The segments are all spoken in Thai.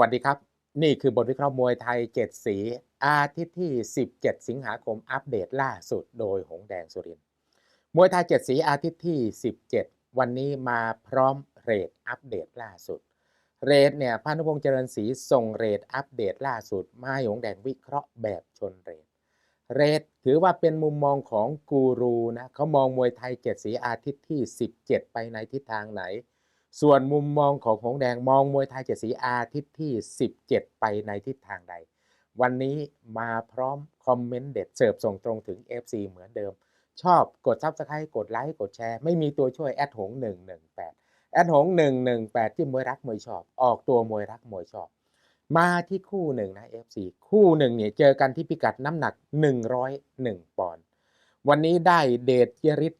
วัสดีครับ นี่คือบทวิเคราะห์มวยไทย 7 สี อาทิตย์ที่ 17 สิงหาคมอัปเดตล่าสุดโดยหงแดงสุรินมวยไทย 7 สีอาทิตย์ที่ 17 วันนี้มาพร้อมเรทอัปเดตล่าสุด เรทเนี่ยพานุพงษ์เจริญศรีส่งเรทอัปเดตล่าสุด มาให้หงแดงวิเคราะห์แบบชนเรทเรทถือว่าเป็นมุมมองของกูรูนะเขามองมวยไทย 7 สีอาทิตย์ที่ 17 ไปในทิศทางไหน ส่วนมุมมองของหงแดงมองมวยไทยเจ็ดสีอาทิตย์ที่ 17 ไปในทิศทางใด วันนี้มาพร้อมคอมเมนต์เด็ดเสิร์ฟส่งตรงถึง FC เหมือนเดิม ชอบกดซับสไครต์กดไลค์กดแชร์ไม่มีตัวช่วยแอดหง118แอดหง118ที่มวยรักมวยชอบ ออกตัวมวยรักมวยชอบ มาที่คู่หนึ่งนะ FC คู่หนึ่งเนี่ยเจอกันที่พิกัดน้ำหนัก 101ปอนด์วันนี้ได้เดชยริศ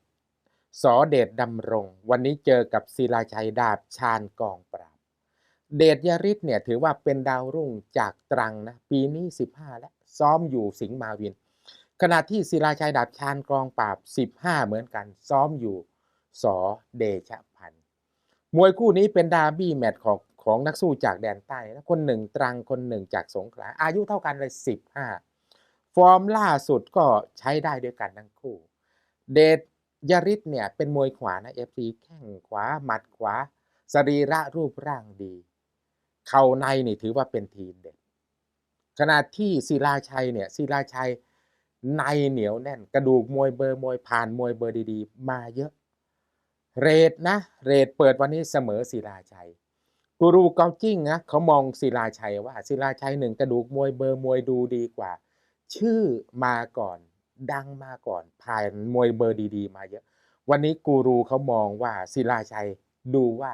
สอเดชดำรง วันนี้เจอกับศิลาชัยดาบชาญกองปราบ เดชยริศเนี่ยถือว่าเป็นดาวรุ่งจากตรังนะ ปีนี้ 15 แล้ว ซ้อมอยู่สิงห์มาวิน ขณะที่ศิลาชัยดาบชาญกองปราบ 15 เหมือนกัน ซ้อมอยู่สอเดชพันธ์มวยคู่นี้เป็นดาร์บี้แมตช์ของของนักสู้จากแดนใต้นะคนหนึ่งตรังคนหนึ่งจากสงขลาอายุเท่ากันเลย 15 ฟอร์มล่าสุดก็ใช้ได้ด้วยกันทั้งคู่ เดช ยาริศเนี่ยเป็นมวยขวานะเอฟซีแข้งขวาหมัดขวา สรีระรูปร่างดี เข่าในนี่ถือว่าเป็นทีมเด็ดขณะที่ศิลาชัยเนี่ยศิลาชัยในเหนียวแน่น กระดูกมวยเบอร์มวยผ่านมวยเบอร์ดีๆ มาเยอะ เรทนะเรทเปิดวันนี้เสมอศิลาชัยกูรูเกาจิ้งนะเขามองศิลาชัยว่าศิลาชัยหนึ่งกระดูกมวยเบอร์มวยดูดีกว่า ชื่อมาก่อน ดังมาก่อนผ่านมวยเบอร์ดีๆ มาเยอะ วันนี้กูรูเขามองว่าศิลาชัยดูว่า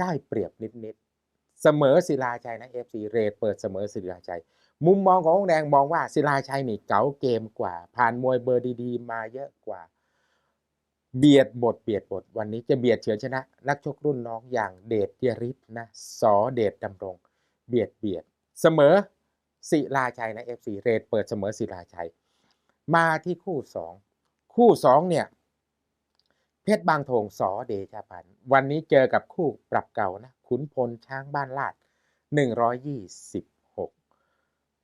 ได้เปรียบนิดๆเสมอศิลาชัยนะ FC เรทเปิดเสมอศิลาชัย มุมมองขององแดงมองว่าศิลาชัยนี่เก๋าเกมกว่า ผ่านมวยเบอร์ดีๆ มาเยอะกว่า เบียดบทเบียดบท วันนี้จะเบียดเฉือนชนะ นักชกรุ่นน้องอย่างเดชยริศนะสอเดชดำรง เบียดเบียด เสมอศิลาชัยนะ FC เรทเปิดเสมอศิลาชัย มาที่คู่สองคู่สองเนี่ย เพชรบางทงสอเดชาพันธ์วันนี้เจอกับคู่ปรับเก่านะขุนพลช้างบ้านลาด 126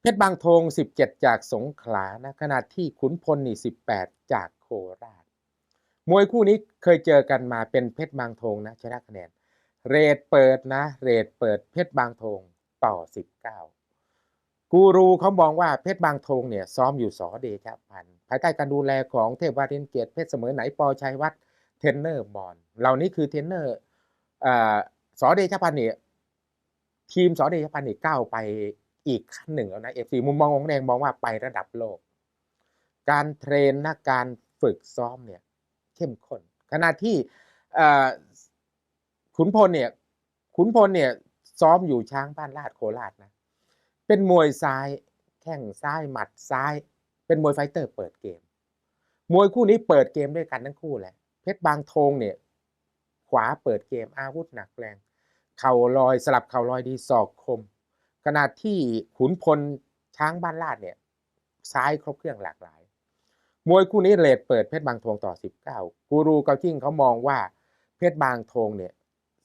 เพชรบางทง 17 จากสงขลานะขณะที่ขุนพลนี่ 18 จากโคราช มวยคู่นี้เคยเจอกันมาเป็นเพชรบางทงนะชนะคะแนน เรทเปิดนะ เรทเปิดเพชรบางทงต่อ 19 กูรูเขามองว่าเพชรบางทงเนี่ยซ้อมอยู่สอเดชพันธ์ภายใต้การดูแลของเทพวารินเกียรติเพชรเสมอไหนปอชัยวัฒน์เทนเนอร์บอลเหล่านี้คือเทนเนอร์อาสอเดชพันธ์เนี่ยทีมสอเดชพันธ์เนี่ยก้าวไปอีกขั้นหนึ่งแล้วนะเอฟซีมุมมองของแดงมองว่าไประดับโลก การเทรนนะการฝึกซ้อมเนี่ยเข้มข้นขณะที่ขุนพลเนี่ยขุนพลเนี่ยซ้อมอยู่ช้างบ้านลาดโคราชนะ เป็นมวยซ้าย แข้งซ้ายหมัดซ้าย เป็นมวยไฟเตอร์เปิดเกม มวยคู่นี้เปิดเกมด้วยกันทั้งคู่แหละ เพชรบางทงเนี่ย ขวาเปิดเกมอาวุธหนักแรง เข่าลอยสลับเข่าลอยดีศอกคม ขณะที่ขุนพลช้างบ้านลาดเนี่ยซ้ายครบเครื่องหลากหลาย มวยคู่นี้เลดเปิดเพชรบางทงต่อ 19 กูรูเกาจิ้งเขามองว่าเพชรบางทงเนี่ย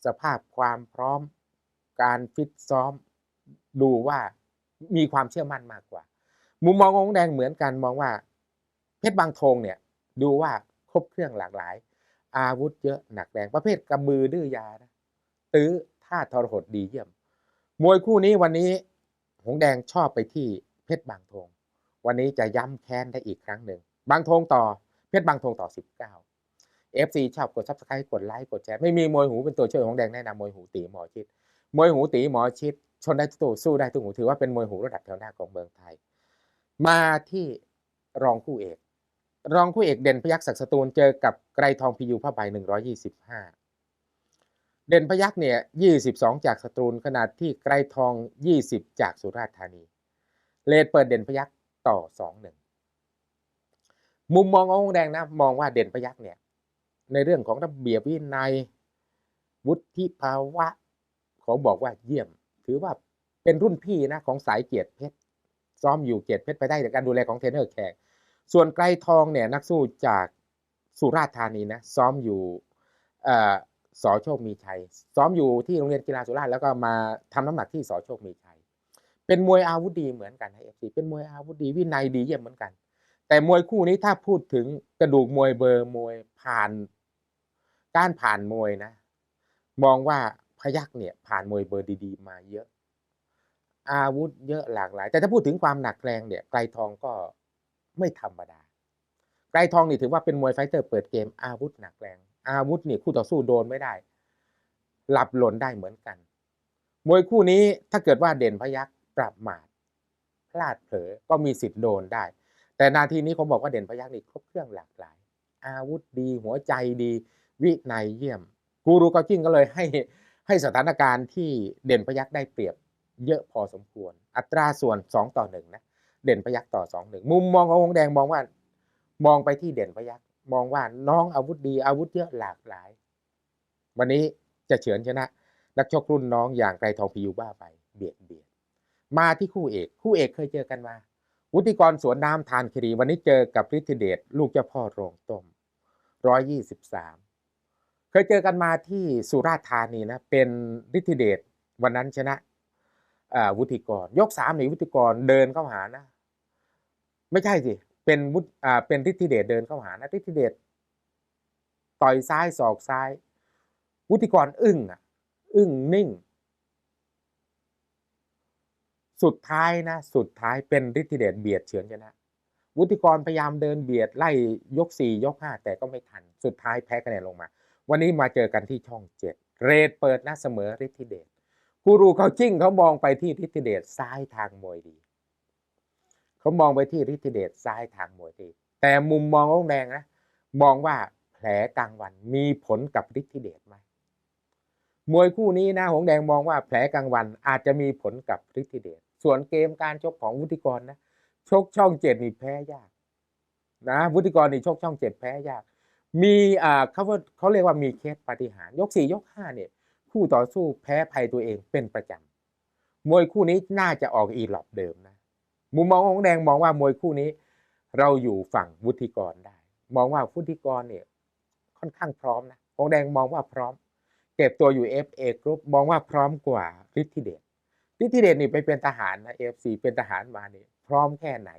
สภาพความพร้อมการฟิตซ้อมดูว่า มีความเชื่อมั่นมากกว่า มุมมองของแดงเหมือนกันมองว่า เพชรบางทงเนี่ยดูว่าครบเครื่องหลากหลาย อาวุธเยอะหนักแรงประเภทกระมือดื้อยานะตื้อท่าทรหดดีเยี่ยม มวยคู่นี้วันนี้หงแดงชอบไปที่เพชรบางทง วันนี้จะย้ำแค้นได้อีกครั้งหนึ่งบางทงต่อเพชรบางทงต่อ 19 FC ชอบกด subscribe กดไลค์กดแชร์ไม่มีมวยหูเป็นตัวช่วยของแดงแนะนำมวยหูตีหมอชิดมวยหูตีหมอชิด ชนได้ทุกตัวสู้ได้ทุกหูถือว่าเป็นมวยหูระดับแถวหน้าของเมืองไทย มาที่รองคู่เอก รองคู่เอกเด่นพยักษ์ศักสตูลเจอกับไกรทองพิยูผ้าใบ125เด่นพยักษ์เนี่ย22จากสตูลขนาดที่ไกรทอง20จากสุราษฎร์ธานี เลดเปิดเด่นพยักษ์ต่อ2-1มุมมองของแดงนะมองว่าเด่นพยักษ์เนี่ยในเรื่องของระเบียบวินัยวุฒิภาวะเขาบอกว่าเยี่ยม ถือว่าเป็นรุ่นพี่นะของสายเกียรติเพชรซ้อมอยู่เกียรติเพชรไปได้จากการดูแลของเทรนเนอร์แขก ส่วนไกรทองเนี่ยนักสู้จากสุราษฎร์ธานีนะซ้อมอยู่สอโชคมีชัย ซ้อมอยู่ที่โรงเรียนกีฬาสุราษฎร์แล้วก็มาทำน้ำหนักที่สอโชคมีชัย เป็นมวยอาวุธดีเหมือนกันนะเอฟซีเป็นมวยอาวุธดีวินัยดีเยี่ยมเหมือนกัน แต่มวยคู่นี้ถ้าพูดถึงกระดูกมวยเบอร์มวยผ่าน การผ่านมวยนะ มองว่า พยักเนี่ยผ่านมวยเบอร์ดีๆ มาเยอะ อาวุธเยอะหลากหลาย แต่ถ้าพูดถึงความหนักแรงเนี่ยไกลทองก็ไม่ธรรมดา ไกลทองนี่ถือว่าเป็นมวยไฟเตอร์เปิดเกมอาวุธหนักแรง อาวุธนี่คู่ต่อสู้โดนไม่ได้ หลับหล่นได้เหมือนกัน มวยคู่นี้ถ้าเกิดว่าเด่นพยักปรับมาทพลาดเผลอก็มีสิทธิ์โดนได้ แต่นาทีนี้ผมบอกว่าเด่นพยักนี่ครบเครื่องหลากหลาย อาวุธดี หัวใจดี วินัยเยี่ยม กูรูเกาจิ้งก็เลยให้ ให้สถานการณ์ที่เด่นพยักได้เปรียบเยอะพอสมควร อัตราส่วน 2 ต่อ1นะเด่นพยักต่อ2 1มุมมองของหงแดงมองว่า มองไปที่เด่นพยักมองว่าน้องอาวุธดีอาวุธเยอะหลากหลาย วันนี้จะเฉือนชนะ นักชกรุ่นน้องอย่างไกรทองพิยูบ้าไปเบียดเบียดมาที่คู่เอก คู่เอกเคยเจอกันมา วุฒิกรสวนน้ำทานครีวันนี้เจอกับฤทธิเดชลูกเจ้าพ่อโรงต้มร้อยยี่สิบสาม เคยเจอกันมาที่สุราษฎร์ธานีนะเป็นฤทธิเดชวันนั้นชนะวุฒิกร ยกสามหนีวุฒิกรเดินเข้าหานะ ไม่ใช่สิเป็นวุฒิเป็นฤทธิเดชเดินเข้าหานะฤทธิเดชต่อยซ้ายศอกซ้าย วุฒิกรอึ้งอะ อึ้งนิ่ง สุดท้ายนะ สุดท้ายเป็นฤทธิเดชเบียดเฉือนชนะวุฒิกรพยายามเดินเบียดไล่ยกสี่ยกห้าแต่ก็ไม่ทัน สุดท้ายแพ้คะแนนลงมา วันนี้มาเจอกันที่ช่องเจ็ดเรดเปิดหน้าเสมอฤทธิเดชกูรูเขาจิ้งเขามองไปที่ฤทธิเดชซ้ายทางมวยดี เขามองไปที่ฤทธิเดชซ้ายทางมวยดี แต่มุมมองของแดงนะมองว่าแผลกลางวันมีผลกับฤทธิเดชไหมมวยคู่นี้นะหงแดงมองว่าแผลกลางวันอาจจะมีผลกับฤทธิเดชส่วนเกมการชกของวุฒิกรนะชกช่องเจ็ดนี่แพ้ยาก นะวุฒิกรนี่ชกช่องเจ็ดแพ้ยาก มีอ่าเขาว่าเขาเรียกว่ามีเคสปาฏิหาริย์ยกสี่ยกห้าเนี่ยคู่ต่อสู้แพ้ภัยตัวเองเป็นประจำมวยคู่นี้น่าจะออกอีหลอบเดิมนะมุมมองของแดงมองว่ามวยคู่นี้ เราอยู่ฝั่งวุฒิกรได้ มองว่าวุฒิกรเนี่ยค่อนข้างพร้อมนะของแดงมองว่าพร้อม เก็บตัวอยู่ FA กรุ๊ปมองว่าพร้อมกว่าฤทธิเดชฤทธิเดชนี่ไปเป็นทหารนะ FC เป็นทหารมาเนี่ยพร้อมแค่ไหน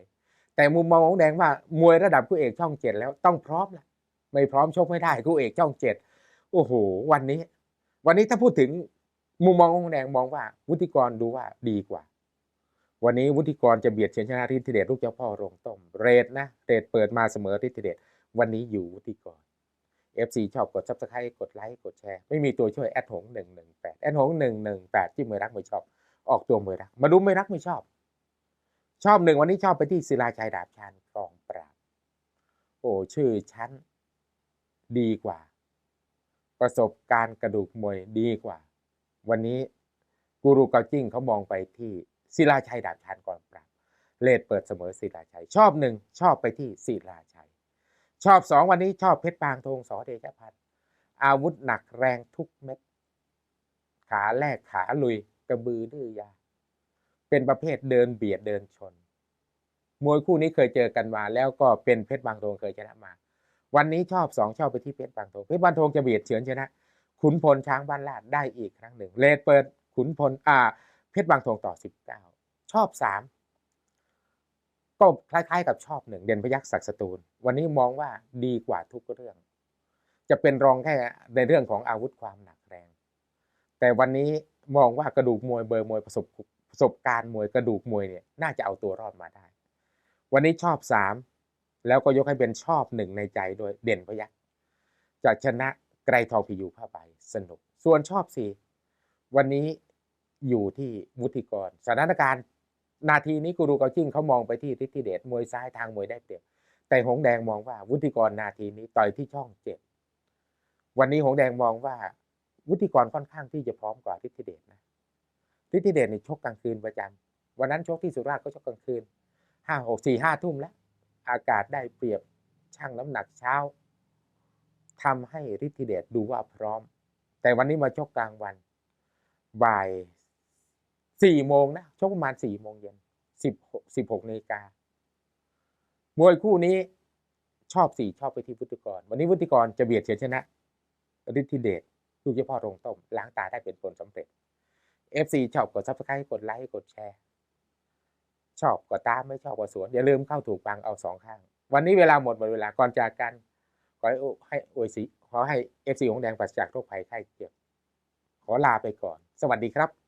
แต่มุมมองของแดงว่ามวยระดับคู่เอกช่องเจ็ดแล้วต้องพร้อมแหละ ไม่พร้อมชกไม่ได้คู่เอกช่องเจ็ดโอ้โห วันนี้ วันนี้ถ้าพูดถึงมุมมองของแดงมองว่า วุฒิกรดูว่าดีกว่า วันนี้วุฒิกรจะเบียดเฉือนชนะทิเดชลูกเจ้าพ่อโรงต้มเรดนะเรดเปิดมาเสมอทิเดชวันนี้อยู่วุฒิกร FC ชอบกด subscribe กดไลค์กดแชร์ ไม่มีตัวช่วยแอดหงหนึ่งหนึ่งแปดแอดหงหนึ่งหนึ่งแปดที่มือรักมือชอบ ออกตัวมือรัก มาดูไม่รักไม่ชอบ ชอบหนึ่งวันนี้ชอบไปที่ศิลาชัยดาบชานกองปราบโอ้ชื่อชั้น ดีกว่า ประสบการณ์กระดูกมวยดีกว่า วันนี้กูรูเกาจิ้งเขามองไปที่ศิลาชัยดาบชานก่องปราบเลดเปิดเสมอศิลาชัย ชอบหนึ่งชอบไปที่ศิลาชัย ชอบสองวันนี้ชอบเพชรปางธงสอเดชพันธ์อาวุธหนักแรงทุกเม็ด ขาแรกขาลุยกระบือดื้อยา เป็นประเภทเดินเบียดเดินชน มวยคู่นี้เคยเจอกันมาแล้วก็เป็นเพชรบางธงเคยชนะมา วันนี้ชอบสองชอบไปที่เพชรบางธงเพชรบางธงจะเบียดเฉือนชนะ ขุนพลช้างบ้านลาดได้อีกครั้งหนึ่ง เลดเปิดขุนพลอ่า เพชรบางธงต่อสิบเก้าชอบสามก็คล้ายๆกับชอบหนึ่งเด่นพยักษ์ศักสตูล วันนี้มองว่าดีกว่าทุกเรื่อง จะเป็นรองแค่ในเรื่องของอาวุธความหนักแรง แต่วันนี้มองว่ากระดูกมวยเบอร์มวยประสบประสบการณ์มวยกระดูกมวยเนี่ยน่าจะเอาตัวรอดมาได้ วันนี้ชอบสาม แล้วก็ยกให้เป็นชอบหนึ่งในใจโดยเด่นพยักจะชนะไกรทองพิยูผ้าใบสนุก ส่วนชอบสี่วันนี้อยู่ที่วุฒิกรสถานการณ์ นาทีนี้กูรูเกาจิ้งเขามองไปที่ฤทธิเดชมวยซ้ายทางมวยได้เปรียบแต่หงแดงมองว่าวุฒิกรนาทีนี้ต่อยที่ช่องเจ็ดวันนี้หงแดงมองว่า วุฒิกรค่อนข้างที่จะพร้อมกว่าฤทธิเดชนะฤทธิเดชนี่ชกกลางคืนประจำวันนั้นชกที่สุราษฎร์ก็ชกกลางคืนห้าหกสี่ห้าทุ่มแล้ว อากาศได้เปรียบช่างน้ำหนักเช้าทำให้ฤทธิเดชดูว่าพร้อม แต่วันนี้มาชกกลางวัน บ่ายสี่โมงนะชกประมาณสี่โมงเย็นสิบสิบหกนาฬิกามวยคู่นี้ชอบสี่ชอบไปที่วุฒิกร วันนี้วุฒิกรจะเบียดเฉือนชนะฤทธิเดชลูกเฉพาะโรงต้มล้างตาได้เป็นผลสำเร็จ FC ชอบกด Subscribe กดไลค์กดแชร์ ชอบก็ตามไม่ชอบก็สวน อย่าลืมเข้าถูกฟังเอาสองข้าง วันนี้เวลาหมดหมดเวลาก่อนจากกันขอให้ให้อวยสีขอให้เอฟซีของแดงปราศจากโรคภัยไข้เจ็บขอลาไปก่อน สวัสดีครับ